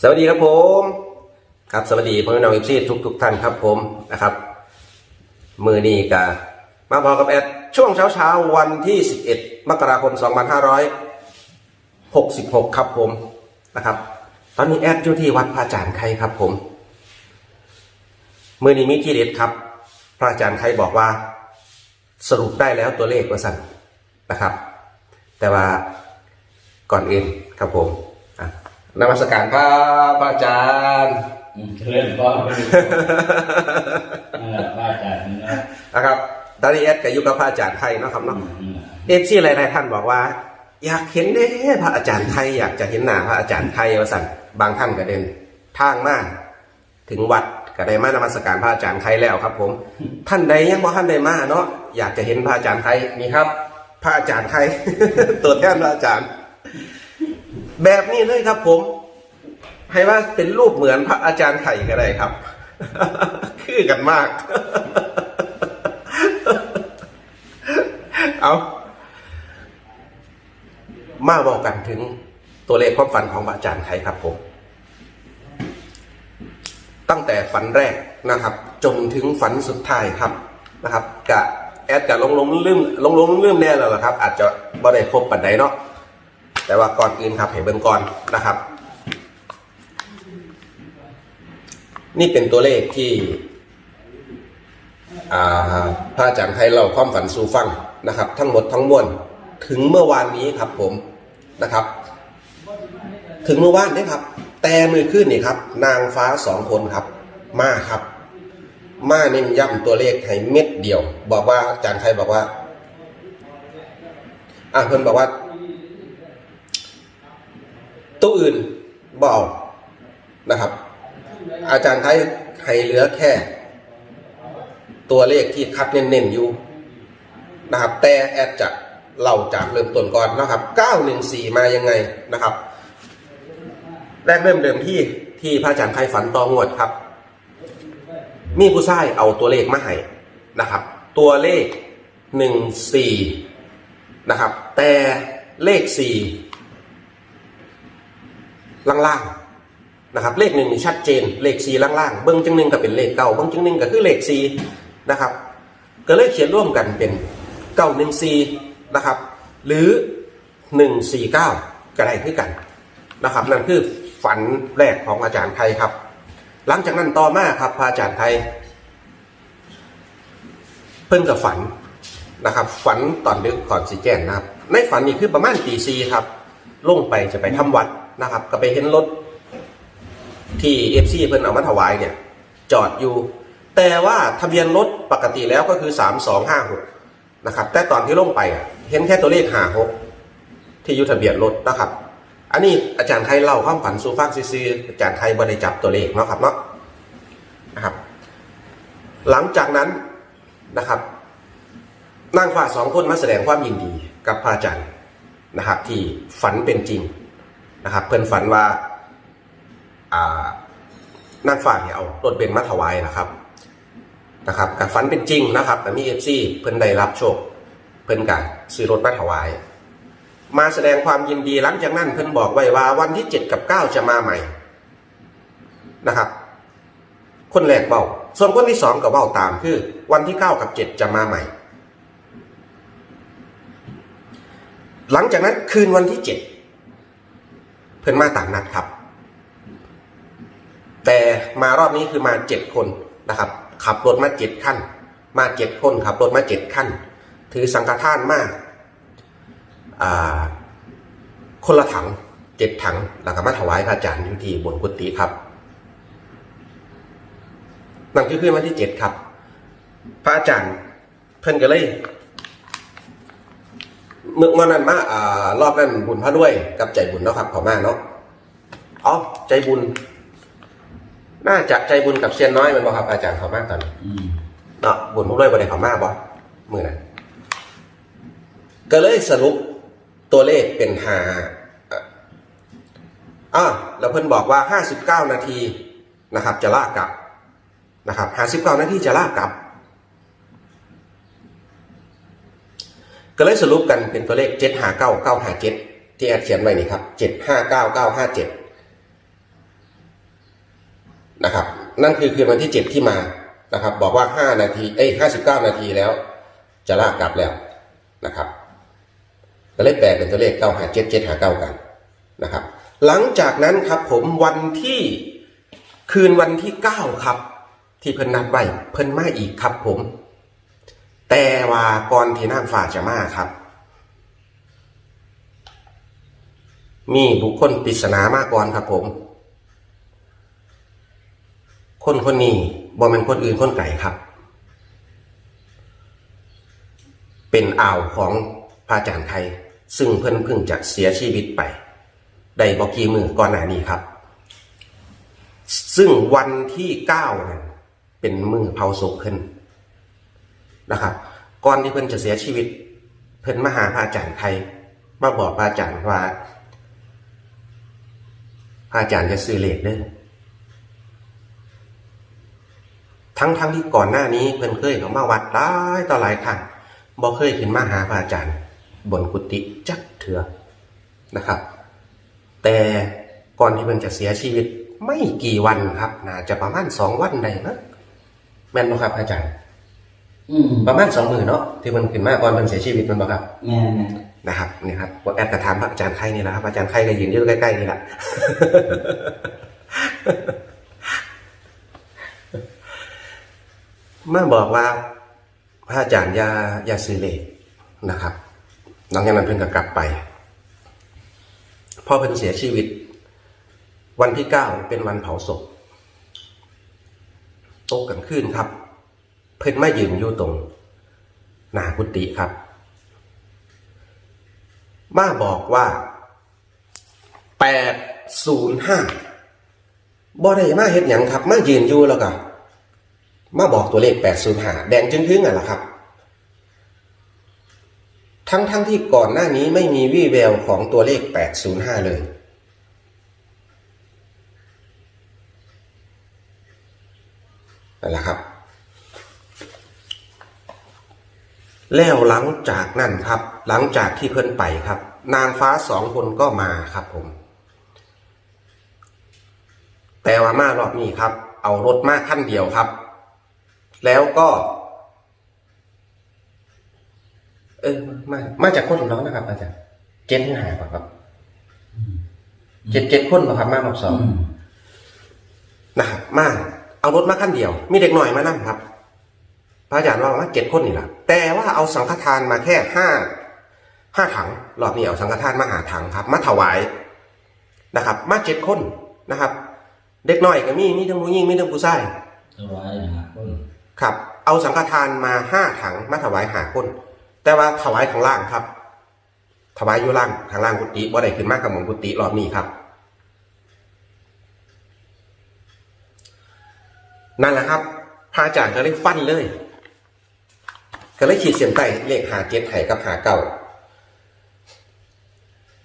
สวัสดีครับผม ครับสวัสดีพ่อแม่น้องเอฟซีทุกทุกๆท่านครับผมนะครับ มือนี้กามาพอกับแอดช่วงเช้าเช้าวันที่ 11 มกราคม 2566 ครับผมนะครับ ตอนนี้แอดอยู่ที่วัดพระอาจารย์ไข่ครับผม มือนี้มีที่เด็ดครับ พระอาจารย์ไข่บอกว่า สรุปได้แล้วตัวเลขว่าสั่นนะครับ แต่ว่าก่อนอื่น ครับผมอะนมัสการครับพระอาจารย์อืมเรื่องก็ไม่ได้นั่นแหละว่าจากนี้นะนะครับตอนนี้แอดกับยุกับพระอาจารย์ไทยเนาะครับเนาะอืมเอฟซีหลายๆท่านบอกว่า อยากเห็นเด้พระอาจารย์ไทยอยากจะเห็นหน้าพระอาจารย์ไทยว่าสั่นบางท่านก็เดินทางมาถึงวัดก็ได้มานมัสการพระอาจารย์ไทยแล้วครับ ผม ท่านใดยังบ่ท่านใดมาเนาะอยากจะเห็นพระอาจารย์ไทยนี่ครับ พระอาจารย์ไทยตัวแทนพระอาจารย์ แบบนี้เลยครับผม ให้ว่าเป็นรูปเหมือนพระอาจารย์ไข่ก็ได้ครับ คือกันมาก เอามาบอกกันถึงตัวเลขความฝันของพระอาจารย์ไข่ครับผม ตั้งแต่ฝันแรกนะครับ จนถึงฝันสุดท้ายครับนะครับกะแอดกะลงลงลืมลงลงลืมแน่แล้วล่ะครับ อาจจะบ่ได้ครบปันใดเนาะ แต่ว่าก่อนอื่นครับเห็นเบิ่งก่อนนะครับ นี่เป็นตัวเลขที่อ่าพระอาจารย์ไทยเราความฝันสู่ฟังนะครับ ทั้งหมดทั้งมวลถึงเมื่อวานนี้ครับผมนะครับ ถึงเมื่อวานนี้ครับ แต่มือขึ้นนี่ครับ นางฟ้าสองคนครับ มาครับ มาเน้นย้ำตัวเลขให้เม็ดเดียว บอกว่าอาจารย์ไทยบอกว่าอะเพิ่นบอกว่า ตัวอื่นบเอานะครับ อาจารย์ไทยให้เหลือแค่ ตัวเลขที่คัดเน้นๆอยู่นะครับ แต่แอดจะเล่าจากเริ่มต้นก่อนนะครับ 914 มายังไงนะครับ แรกเริ่มเดิมที่ที่พระอาจารย์ไทยฝันตองวดครับ มีผู้ชายเอาตัวเลขมาให้นะครับ ตัวเลข 14 นะครับ แต่เลข 4 ล่างๆนะครับเลขหนึ่งนี่ชัดเจนเลขสี่ล่างๆเบิ้งจังหนึ่งก็เป็นเลขเก้าเบิ้งจังหนึ่งก็คือเลขสี่นะครับก็เลยเขียนร่วมกันเป็นเก้าหนึ่งสี่นะครับหรือหนึ่งสี่เก้าก็ได้คือกันนะครับนั่นคือฝันแรกของอาจารย์ไทยครับ หลังจากนั้นต่อมาครับพระอาจารย์ไทย เพิ่งกับฝันนะครับ ฝันตอนดึกก่อนสีแจ้งนะครับ ในฝันนี่คือประมาณตีซีครับ ลงไปจะไปทำวัด นะครับ ก็ไปเห็นรถที่เอฟซีเพิ่นเอามาถวายเนี่ย จอดอยู่ แต่ว่าทะเบียนรถปกติแล้วก็คือสามสองห้าหกนะครับ แต่ตอนที่ลงไปเห็นแค่ตัวเลขห้าหกที่อยุทะเบียนรถนะครับ อันนี้อาจารย์ไทยเล่าความฝันสู่ฟังซื่ออาจารย์ไทยบริจับตัวเลขเนาะครับเนาะนะครับ หลังจากนั้นนะครับนางฟ้าสองคนมาแสดงความยินดีกับพระอาจารย์นะครับที่ฝันเป็นจริง นะครับเพิ่นฝันว่าอ่านางฟ้าเนี่ยเอารถเบนซ์มาถวายนะครับนะครับกับฝันเป็นจริงนะครับ แต่มีเอฟซีเพิ่นได้รับโชค เพิ่นกะซื้อรถมาถวาย มาแสดงความยินดีหลังจากนั้นเพิ่นบอกไว้ว่าวันที่เจ็ดกับเก้าจะมาใหม่นะครับ คนแรกเบาส่วนคนที่สองก็เบาตามคือ วันที่เก้ากับเจ็ดจะมาใหม่ หลังจากนั้นคืนวันที่เจ็ด เพิ่นมาตามนัดครับ แต่มารอบนี้คือมาเจ็ดคนนะครับ ขับรถมาเจ็ดขั้น มาเจ็ดคนขับรถมาเจ็ดขั้น ถือสังฆทานมาอ่าคนละถังเจ็ดถังแล้วก็มาถวายพระอาจารย์อยู่ที่บนกุฏิครับนั่นคือคืนวันที่เจ็ดครับ พระอาจารย์เพิ่นก็เลย เมื่อวันนั้นมาอ่ารอบนั้นบุญพระด้วยกับใจบุญเนาะครับขอมาเนาะอ๋อใจบุญ น่าจะใจบุญกับเซียนน้อยแมันบ่ครับอาจารย์เขามากตอนนี้อืมเนาะบุญพวกด้วยบ่ได้เขามากบ่มือนั้นก็เลยสรุปตัวเลขเป็นหาอะอ่าแล้วเพิ่นบอกว่าห้าสิบเก้านาทีนะครับ จะลากกลับนะครับห้าสิบเก้านาทีจะลากกลับ ก็เลยสรุปกันเป็นตัวเลขเจ็ดหาเก้าเก้าหาเจ็ดที่แอดเขียนไว้นี่ครับเจ็ดห้าเก้าเก้าห้าเจ็ดนะครับ นั่นคือคืนวันที่เจ็ดที่มานะครับ บอกว่าห้านาทีเอ้ยห้าสิบเก้านาทีแล้ว จะลากกลับแล้วนะครับก็เลยแปลเป็นตัวเลขเก้าหาเจ็ดเจ็ดหาเก้ากันนะครับ หลังจากนั้นครับผมวันที่คืนวันที่เก้าครับ ที่เพิ่นนัดไว้เพิ่นมาอีกครับผม แต่ว่าก่อนที่นางฟ้าจะมาครับ มีบุคคลปริศนามาก่อนครับผม คนคนนี้บ่เป็นคนอื่นคนไก่ครับ เป็นอ่าวของพระอาจารย์ไทย ซึ่งเพิ่นเพิ่งจะเสียชีวิตไปได้บอกกี่มือก่อนหน้านี้ครับ ซึ่งวันที่เก้านั้นเป็นมือเผาศพเพิ่น นะครับก่อนที่เพิ่นจะเสียชีวิต เพิ่นมาหาพระอาจารย์ไทยมาบอกพระอาจารย์ว่าพระอาจารย์จะซื้อเลขเด้อทั้งทั้งที่ก่อนหน้านี้เพิ่นเคยเขามาวัดหลายต่อหลายครั้งบ่เคยขึ้นมาหาพระอาจารย์ บนกุฏิจักเถือนะครับ แต่ก่อนที่เพิ่นจะเสียชีวิตไม่กี่วันครับน่าจะประมาณสองวันได้นะแม่นบ่ครับอาจารย์ อืมประมาณสองมือเนาะที่เพิ่นขึ้นมาก่อนเพิ่นเสียชีวิตแมันบ่ครับแม่นนะครับนี่ครับว่าแอดกระถามพระอาจารย์ไข่นี่แหละครับอาจารย์ไข่ก็ยืนอยู่ใกล้ๆนี่แหละ เมื่อบอกว่าพระอาจารย์อยาอยาซื้อเลขนะครับหลังจากนั้นเพิ่นก็กลับไปพอเพิ่นเสียชีวิต วันที่เก้าเป็นวันเผาศพตกกันขึ้นครับ เพิ่นมายืนอยู่ตรงหน้ากุฏิครับ มาบอกว่าแปดศูนย์ห้าบ่ได้มาเฮ็ดหยังครับ มายืนอยู่แล้วก็มาบอกตัวเลขแปดศูนย์ห้าแดงจึงถึงอะล่ะครับ ทั้งทั้งที่ก่อนหน้านี้ไม่มีวี่แววของตัวเลขแปดศูนย์ห้าเลยนั่นแหละครับ แล้วหลังจากนั้นครับ หลังจากที่เพิ่นไปครับ นางฟ้าสองคนก็มาครับผม แต่ว่ามารอบนี้ครับ เอารถมาขั้นเดียวครับ แล้วก็ เออมามาจากคนน้องนะครับ อาจารย์เจ็ดที่หายป่ะครับเจ็ดเจ็ดคนป่ะครับ มารอบสองอืมนะครับมาเอารถมาขั้นเดียว มีเด็กหน่อยมานั่งครับ พระอาจารย์ว่ามาเจ็ดคนนี่แหละแต่ว่าเอาสังฆทานมาแค่ห้าห้าถังรอบนี้เอาสังฆทานมาหาถังครับ มาถวายนะครับ มาเจ็ดคนนะครับ เด็กหน่อยก็มีมีทั้งผู้หญิงมีทั้งผู้ชายถวายนะฮะคนครับ เอาสังฆทานมาห้าถัง มาถวายหาคน แต่ว่าถวายข้างล่างครับ ถวายอยู่ล่างข้างล่างกุฏิบ่ได้ขึ้นมากกับหมองกุฏิรอบนี้ครับนั่นแหละครับพระอาจารย์ก็เลยฟันเลย ก็เลยขีดเส้นใต้เลขหาเจ็ดไห้กับหาเก้า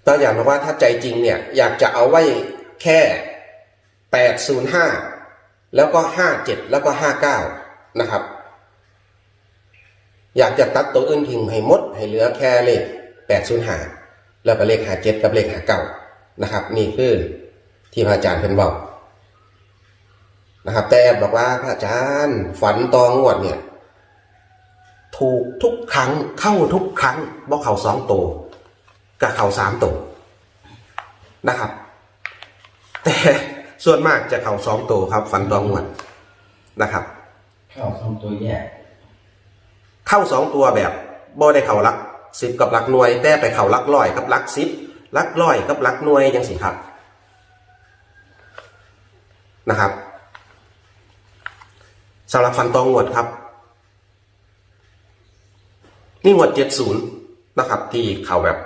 ตอนอย่างบอกว่าถ้าใจจริงเนี่ย อยากจะเอาไว้แค่แปดศูนย์ห้าแล้วก็ห้าเจ็ดแล้วก็ห้าเก้านะครับ อยากจะตัดตัวอื่นทิ้งให้หมด ให้เหลือแค่เลขแปดศูนย์ห้าแล้วก็เลขหาเจ็ดกับเลขหาเก้านะครับ นี่คือที่พระอาจารย์เพิ่นบอกนะครับ แต่บอกว่าพระอาจารย์ฝันตองงวดเนี่ย ถูกทุกครั้งเข้าทุกครั้งบอกเขาสองตัวกับเขาสามตัวนะครับ แต่ส่วนมากจะเขาสองตัวครับ ฝันตองงวดนะครับ เข้าสองตัวแยกเข้าสองตัวแบบบ่ได้เข่ารักสิบกับรักหน่วย แต่ไปเข่ารักร้อยกับรักสิบรักร้อยกับรักหน่วยยังสิครับนะครับสำหรับฟันตองงวดครับ นี่งวดเจ็ดศูนย์นะครับ ที่เข่าแบบ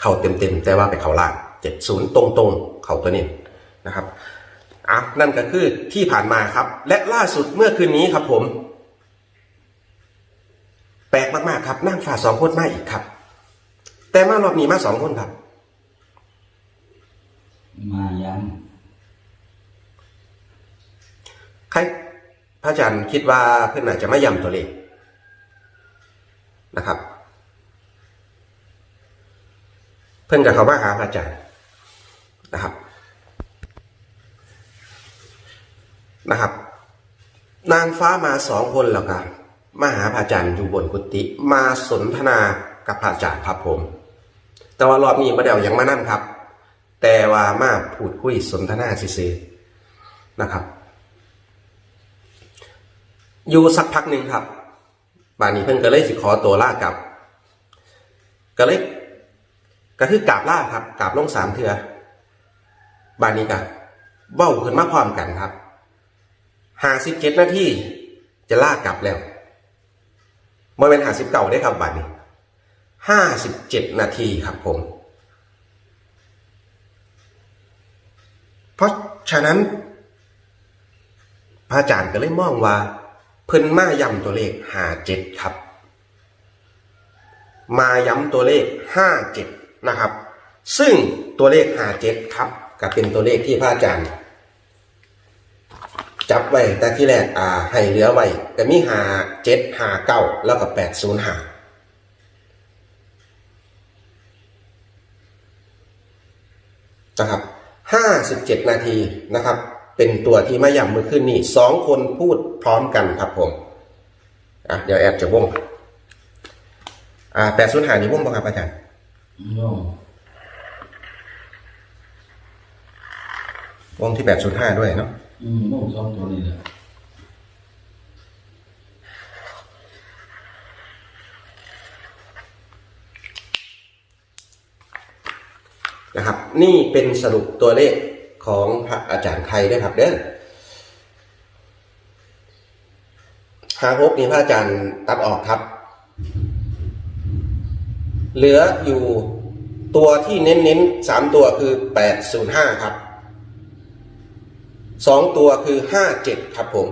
เข่าเต็มๆแต่ว่าไปเข่าล่างเจ็ดศูนย์ตรงๆ เข่าตัวนี้นะครับอะนั่นก็คือที่ผ่านมาครับ และล่าสุดเมื่อคืนนี้ครับผม แปลกมากๆครับนั่งฝ่าสองคนมาอีกครับ แต่มารอบนี้มาสองคนครับ มาย้ใครพระอาจารย์คิดว่าเพื่อนอาจจะไม่ย้ำตัวเลข นะครับ เพื่อนพิ่นจะเขามาหาพระอาจารย์นะครับนะครับ นางฟ้ามาสองคนแล้วกันมาหาพระอาจารย์อยู่บนกุฏิมาสนทนากับพระอาจารย์ครับผม แต่ว่ารอบนี้ประเดี๋ยวยังมานั่งครับ แต่ว่ามาพูดคุยสนทนาซื่อๆนะครับ อยู่สักพักหนึ่งครับ บานนี้เพิ่นก็เลยสิขอตัวล่ากลับ ก็เลยก็คือกราบล่าครับกราบลงสามเถื่อบานนี้ก็เว้าขึ้นมาพร้อมกันครับห้าสิบเจ็ดนาทีจะล่ากลับแล้วมื่เป็นหาสิบเก่าได้ครับบานนี้ห้าสิบเจ็ดนาทีครับผม เพราะฉะนั้น พระอาจารย์ก็เลยมองว่า เพิ่นมาย้ำตัวเลขห้าเจ็ดครับ มาย้ำตัวเลขห้าเจ็ดนะครับ ซึ่งตัวเลขห้าเจ็ดครับก็เป็นตัวเลขที่พระอาจารย์ จับไว้แต่ที่แรกอ่าให้เหลือไว้ก็มีหาเจ็ดหาเก้าแล้วก็แปดศูนย์หานะครับห้าสิบเจ็ดนาทีนะครับ เป็นตัวที่มาย่ำมือขึ้นนี่สองคนพูดพร้อมกันครับผมอะเดี๋ยวแอดจะวงอ่าแปดศูนย์หานี่วงบ่ครับอาจารย์โย่วงที่แปดศูนย์ห้าด้วยเนาะอืมโย่สองตัวนี้แหละนะครับ นี่เป็นสรุปตัวเลข ของพระอาจารย์ไทยด้วยครับเด้อหาฮกนี่พระอาจารย์ตัดออกครับ เหลืออยู่ตัวที่เน้นๆสามตัวคือแปดศูนย์ห้าครับสองตัวคือห้าเจ็ดครับผม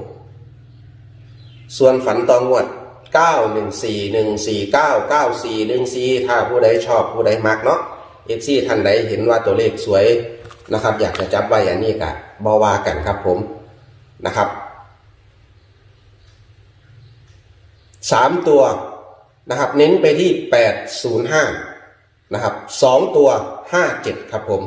ส่วนฝันตองวดเก้าหนึ่งสี่หนึ่งสี่เก้าเก้าสี่หนึ่งสี่ถ้าผู้ใดชอบผู้ใดมักเนาะเอฟซีท่านใดเห็นว่าตัวเลขสวย นะครับ อยากจะจับไว้อันนี้กะบอวากันครับผมนะครับสามตัวนะครับ เน้นไปที่แปดศูนย์ห้านะครับสองตัวห้าเจ็ดครับผม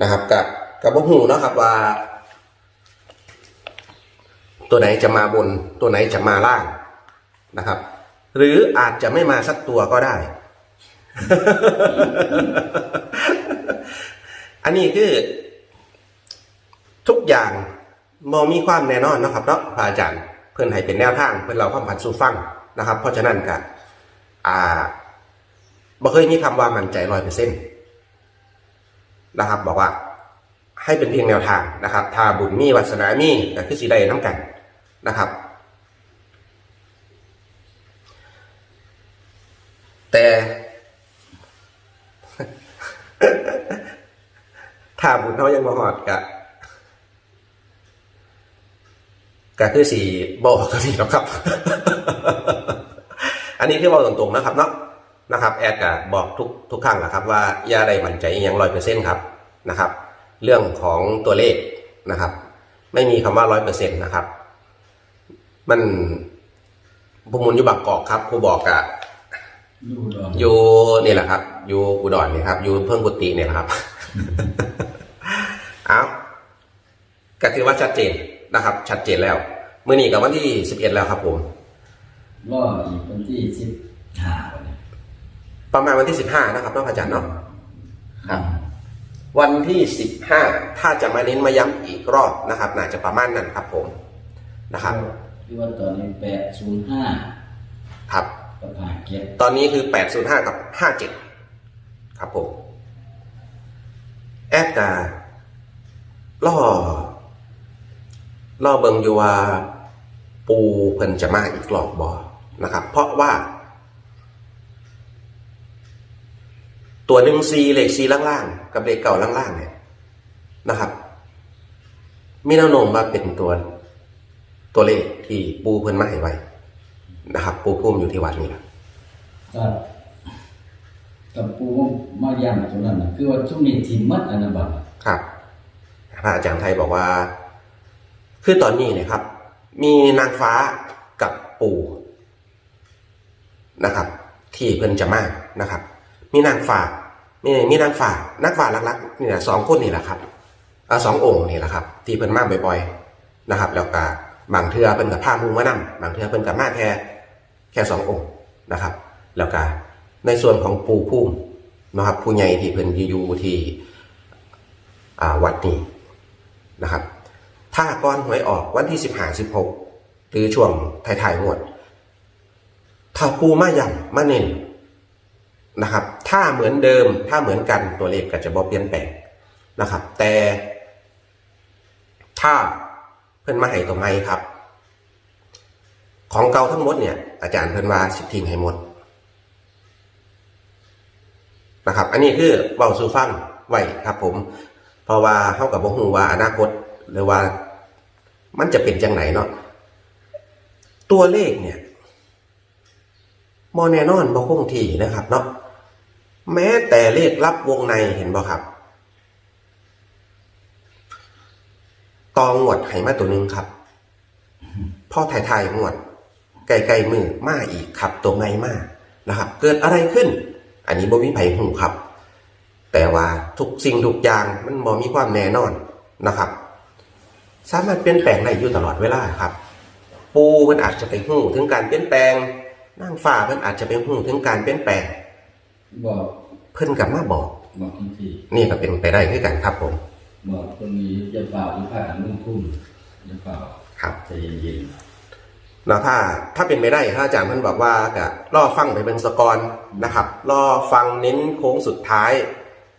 นะครับกับกับบ่หูนะครับว่า ตัวไหนจะมาบนตัวไหนจะมาล่างนะครับ หรืออาจจะไม่มาสักตัวก็ได้ อันนี้คือ ทุกอย่างมอมีความแน่นอนนะครับเนาะพระอาจารย์ เพื่อนให้เป็นแนวทาง เพื่อนเราความผันสู่ฟังนะครับ เพราะฉะนั้นก็อ่าบ่เคยมีคำว่ามั่นใจร้อยเปอร์เซ็นต์นะครับ บอกว่า ให้เป็นเพียงแนวทางนะครับ ถ้าบุญมีวาสนามีก็คือสีใดน้ำกันนะครับ แต่ ถ้าบุญเขายังมาหอดกะก็คือสีบอกก็สีแล้ครับ อันนี้คือบอกตรงๆนะครับเนาะนะครับ แอดก็บอกทุกทุกครั้งแหละครับ ว่าอย่าได้มั่นใจอย่างร้อยเปอร์เซ็นต์ครับนะครับ เรื่องของตัวเลขนะครับ ไม่มีคำว่าร้อยเปอร์เซ็นต์นะครับ มันผู้มุนอยู่บางกอกครับผู้บอกอะ อกอยู่นี่แหละครับ อยู่อุดรนี่ครับ อยู่เพิ่งกุฏิเนี่ยแหละครับ เอาก็ถือว่าชัดเจนนะครับ ชัดเจนแล้วเมื่อนี้กับวันที่สิบเอ็ดแล้วครับผมรออีกวันที่สิบห้าวันนี้ประมาณวันที่สิบห้านะครับน้องอาจารย์เนาะครับ วันที่สิบห้าถ้าจะมาเน้นมาย้ำอีกรอบนะครับน่าจะประมาณนั้นครับผมนะครับที่ว่าตอนนี้แปดศูนย์ห้าครับกับห้าเก็บ ตอนนี้คือแปดศูนย์ห้ากับห้าเจ็ดครับผมแอดกาล่อล่อเบิงอยู่ว่าปูเพิ่นจะมาอีกรอบบอนะครับ เพราะว่า ตัวหนึ่งซีเหลขซีล่างๆ กับเหลขเก่าล่างๆ เนี่ยนะครับ มีแนวโน้มว่าเป็นตัวตัวเลขที่ปูเพิ่นมาให้ไว้ นะครับ ปูพุ่มอยู่ที่วัดนี่แหละก็กับปูมาย่ำตรงนั้นน่ะคือว่าช่วงนี้ทีมมัดอันนั้นบัดครับพระอาจารย์ไทยบอกว่า คือตอนนี้เนี่ยครับ มีนางฟ้ากับปู่นะครับ ที่เพิ่นจะมานะครับ มีนางฟ้ามีมีนางฟ้านักฟ้าหลักๆนี่แหละสองคนนี่แหละครับอ่าสององค์นี่แหละครับ ที่เพิ่นมาบ่อย ๆนะครับ แล้วก็ บางเทื่อเพิ่นกับพาหมูมานํบางเทื่อเพิ่นกับมาแค่แค่สององค์นะครับ แล้วก็ในส่วนของปูพุ่มนะครับผู้ใหญ่ที่เพิ่นอยู่ที่อ่าวัดนี้นะครับ ถ้าก้อนหวยออกวันที่สิบห้าสิบหกหรือช่วงท้ายๆงวด ถ้าปูมาย่ำมาเน้นนะครับ ถ้าเหมือนเดิมถ้าเหมือนกันตัวเลขก็จะบอเปลี่ยนแปลงนะครับ แต่ถ้า พิ่นมาให้ตัวไม่ครับ ของเก่าทั้งหมดเนี่ย อาจารย์เพิ่นว่าสิทิ้งให้หมดนะครับ อันนี้คือเบาสูฟังไว้ครับ ผม เพราะว่าเฮากับบ่ฮู้ว่าอนาคตหรือว่า มันจะเป็นจังไหนเนาะตัวเลขเนี่ยบ่แน่นอนบ่คงที่นะครับ เนาะแม้แต่เลขลับวงในเห็นบ่ครับ ตองวดให้มาตัวหนึงครับพ่อถ่ายๆงวด ไกลๆมือมาอีกครับตัวไงมานะครับ เกิดอะไรขึ้น อันนี้บ่มีไผหูครับ แต่ว่าทุกสิ่งทุกอย่างมันบ่มีความแน่นอนนะครับ สามารถเปลี่ยนแปลงได้อยู่ตลอดเวลาครับ ปูมันอาจจะไปหูถึงการเปลี่ยนแปลงนางฟ้ามันอาจจะไปหูถึงการเปลี่ยนแปลงบอกเพิ่นกลับมาบอกบอกจริงนี่ก็เป็นไปได้คือกันครับผมๆ บอกคนนี้จะฝ่าหรือผ่านลงทุนจะฝ่าครับใจเย็นแล้วถ้าถ้าเป็นไปได้ถ้าอาจารย์เพิ่นบอกว่าก็รอฟังไปเป็นสกอนนะครับรอฟังเน้นโค้งสุดท้าย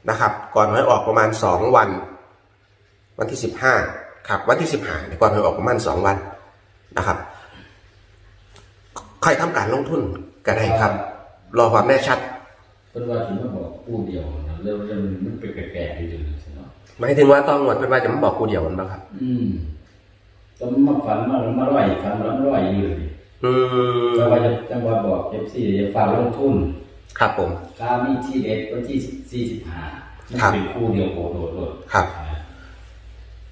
นะครับ ก่อนหวยออกประมาณสองวัน วันที่สิบห้าครับ วันที่สิบห้าก่อนหวยออกประมาณสองวันนะครับใครทำการลงทุนก็ได้ครับ รอความแน่ชัดเพิ่นว่าถึงมาบอกผู้เดียวนะเรื่องเรื่องมันเป็นแปลกๆอยู่ใช่ไหมหมายถึงว่าต้องหวดเพิ่นว่าจะมาบอกกูเดียวมันบ้างครับ อืมต้องมาฝันมามาร้อยฝันแล้วร้อยอยู่ดิอืมจังว่าจะจังว่าบอกเอฟซีจะฝากลงทุน ครับผมค่ามีที่เด็ดวันที่สี่สิบห้ามันครับเป็นคู่เดียวโคโดดโดดครับ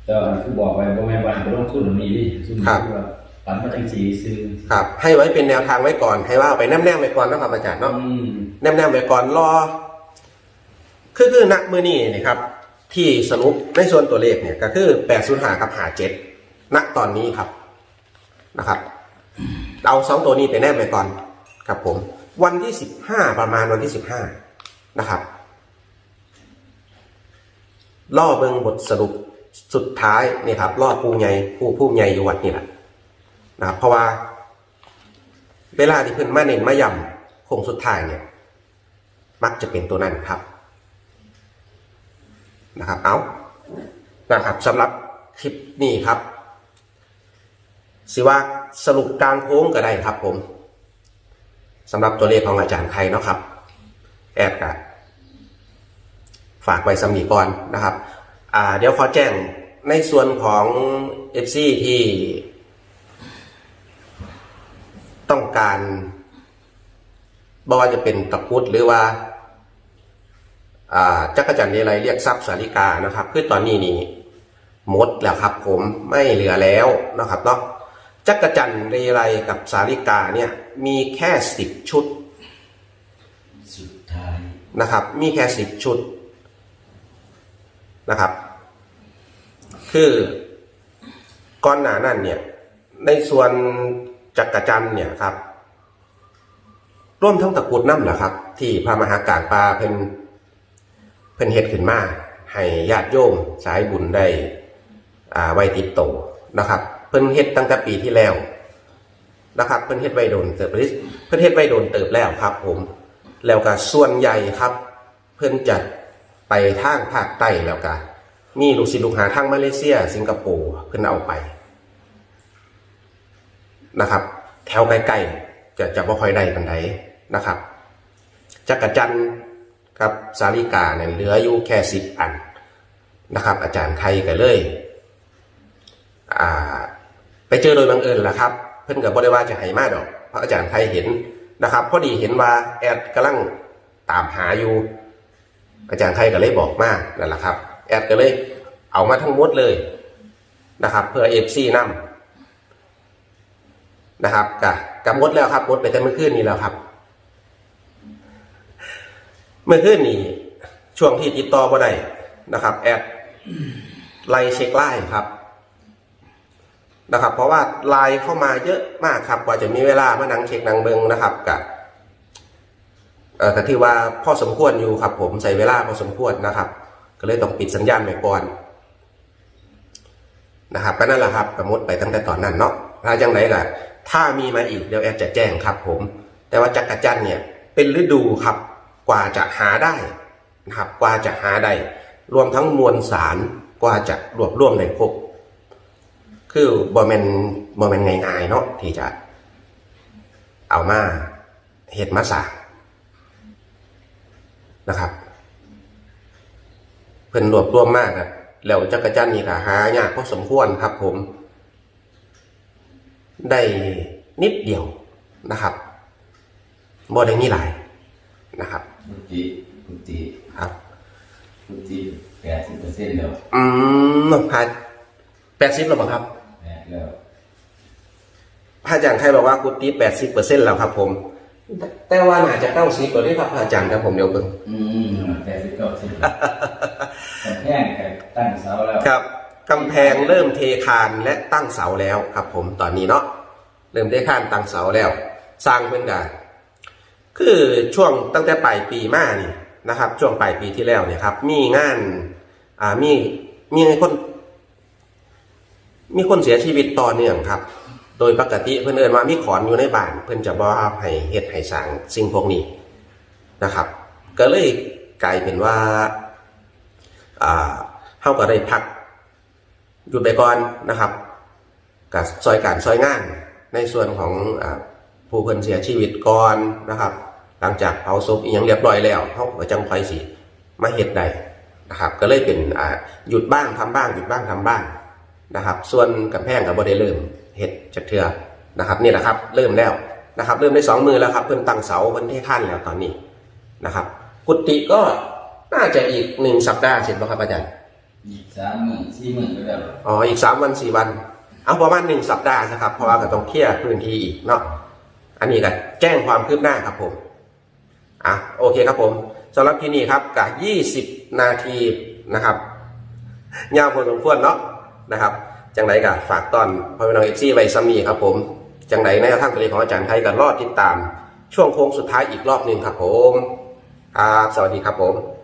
แต่ว่าคือบอกไปว่าแม่บ้านไปลงทุนตรงนี้ดิซึ่งครับอว่าฝันมาจังสีซื้อครับ ให้ไว้เป็นแนวทางไว้ก่อน ให้ว่าไปแนมๆไว้ก่อนนะครับอาจารย์เนาะอืมแนมๆไว้ก่อนรอคือคือนักมือนี่นะครับ ที่สรุปในส่วนตัวเลขเนี่ยก็คือแปดศูนย์หากับหาเจ็ดณตอนนี้ครับนะครับ เอาสองตัวนี้ไปแนบไว้ก่อนครับผม วันที่สิบห้าประมาณวันที่สิบห้านะครับล่อเบิงบทสรุปสุดท้ายนี่ครับล่อปูใหญ่ผู้ผู้ใหญ่อยู่วัดนี่แหละนะครับเพราะว่า เวลาที่เพิ่นมาเน้นมาย่ำโค้งสุดท้ายเนี่ย มักจะเป็นตัวนั้นครับ นะครับเอานะครับสำหรับคลิปนี้ครับ สิว่าสรุปกลางโค้งก็ได้ครับ ผมสำหรับตัวเลขของอาจารย์ไทยเนาะครับ แอดกับฝากไว้สำนีก่อนนะครับอ่าเดี๋ยวขอแจ้งในส่วนของ FC ที่ต้องการบว่าจะเป็นตะกุดหรือว่า จักรจันทร์เรไรเรียกทรัพย์สาริกานะครับคือตอนนี้นี่หมดแล้วครับ ผมไม่เหลือแล้วนะครับเนาะจักรจันทร์เรไรกับสาริกาเนี่ยมีแค่สิบชุดสุดท้ายนะครับ มีแค่สิบชุดนะครับ คือก้อนหนานั่นเนี่ยในส่วนจักรจันทร์เนี่ยครับร่วมทั้งตะกรุดน้ำแหละครับ ที่พระมหากาปาเพิ่นเพิ่นเฮ็ดขึ้นมาให้ญาติโยมสายบุญได้อ่าไว้ติดโตวนะครับ เพิ่นเฮ็ดตั้งแต่ปีที่แล้วนะครับ เพิ่นเฮ็ดไว้โดนเติบเพิ่นเฮ็ดไว้โดนเติบแล้วครับ ผม แล้วก็ส่วนใหญ่ครับ เพิ่นจะไปทางภาคใต้แล้วก็มีลูกศิษย์ลูกหาทางมาเลเซีย สิงคโปร์เพิ่นเอาไปนะครับ แถวใกล้ๆจะจะบ่ค่อยได้ปานใดนะครับจักรจันทร์ กับสาริกาเนี่ยเหลืออยู่แค่สิบอันนะครับ อาจารย์ไทยก็เลยอ่าไปเจอโดยบังเอิญแหละครับ เพิ่อนกับบริวาจะให้มาดอกเพราะอาจารย์ไทยเห็นนะครับ พอดีเห็นว่าแอดกำลังตามหาอยู่ อาจารย์ไทยก็เลยบอกมานั่นแหละครับ แอดก็เลยเอามาทั้งหมดเลยนะครับ เพื่อเอฟซีนั่นะครับกะกะมดแล้วครับมดไปแต่เมื่อคืนนี้แล้วครับ เมื่อคืนนี้ช่วงที่ติดต่อบ่ได้นะครับ แอดไล่เช็คไล่ครับนะครับ เพราะว่าไลน์เข้ามาเยอะมากครับ กว่าจะมีเวลามานั่งเช็คนั่งเบิงนะครับกับเอ่อก็ที่ว่าพอสมควรอยู่ครับ ผมใส่เวลาพอสมควรนะครับ ก็เลยต้องปิดสัญญาณไปก่อนนะครับก็นั่นแหละครับกระมดไปตั้งแต่ตอนนั้นเนาะถ้าจังไหนล่ะ ถ้ามีมาอีกเดี๋ยวแอดจะแจ้งครับ ผม แต่ว่าจักรจันเนี่ย เป็นฤดูครับ กว่าจะหาได้นะครับกว่าจะหาได้ รวมทั้งมวลสารกว่าจะรวบรวมได้ครบคือบอมเมนบอมเมนง่ายๆเนาะที่จะ เอามาเห็ดมาสานะครับเพิ่นรวบรวมมากนะแล้วจักรจันนี่ก็หายากพอสมควรครับผม ได้นิดเดียวนะครับบ่ได้มีหลายนะครับ กุฏิกุฏิครับกุฏิแปดสิบเปอร์เซ็นต์แล้วอืมพาแปดสิบหรือเปล่าครับแปดแล้วพระอาจารย์ไทยบอกว่ากุฏิแปดสิบเปอร์เซ็นต์แล้วครับ ผม แต่ว่าน่าจะเก้าสิบกว่านี้ครับพระอาจารย์ครับผมเดี๋ยวเบิ่งอืมแปดสิบเก้าสิบกำแพงก็ตั้งเสาแล้วครับกำแพงเริ่มเทคานและตั้งเสาแล้วครับ ผมตอนนี้เนาะเริ่มเทคานตั้งเสาแล้ว สร้างเพื่อนกัน คือช่วงตั้งแต่ปลายปีมานี่นะครับ ช่วงปลายปีที่แล้วเนี่ยครับ มีงานอ่ามีมีคน มีคนเสียชีวิตต่อเนื่องครับ โดยปกติเพื่อนเอินว่ามีขอนอยู่ในบ้าน เพื่อนจะบ่ให้เฮ็ดให้สางสิ่งพวกนี้นะครับ ก็เลยกลายเป็นว่าอ่าเฮาก็ได้พักหยุดไปก่อนนะครับกับซอยการซอยงานในส่วนของอผู้เพิ่นเสียชีวิตก่อนนะครับ หลังจากเผาศพอีหยังเรียบร้อยแล้วเฮาก็จังค่อยสิมาเฮ็ดได้นะครับ ก็เลยเป็นอ่าหยุดบ้างทำบ้างหยุดบ้างทำบ้างนะครับ ส่วนกำแพงก็บ่ได้เริ่มเฮ็ดจักเทื่อนะครับนี่แหละครับ เริ่มแล้วนะครับ เริ่มได้สองมือแล้วครับเพิ่นตั้งเสาเพิ่นเทท่านแล้วตอนนี้นะครับ กุฏิก็น่าจะอีกหนึ่งสัปดาห์เสร็จแล้วครับอาจารย์อีกสามหมื่นสี่หมื่นก็แล้วอ๋ออีกสามวันสี่วัน เอาประมาณหนึ่งสัปดาห์นะครับเพราะว่าก็ต้องเคลียร์พื้นที่อีกเนาะอันนี้ก็แจ้งความคืบหน้าครับผม อะโอเคครับผมสำหรับที่นี่ครับกับยี่สิบนาทีนะครับยาวพอสมควรเนาะนะครับ จังไรก็ฝากตอนพ่อพี่น้องเอฟซีไว้ซัมนีครับผมจังไรในทางตัวเลขของอาจารย์ไทยก็รอดติดตาม ช่วงโค้งสุดท้ายอีกรอบหนึ่งครับผมครับสวัสดีครับผม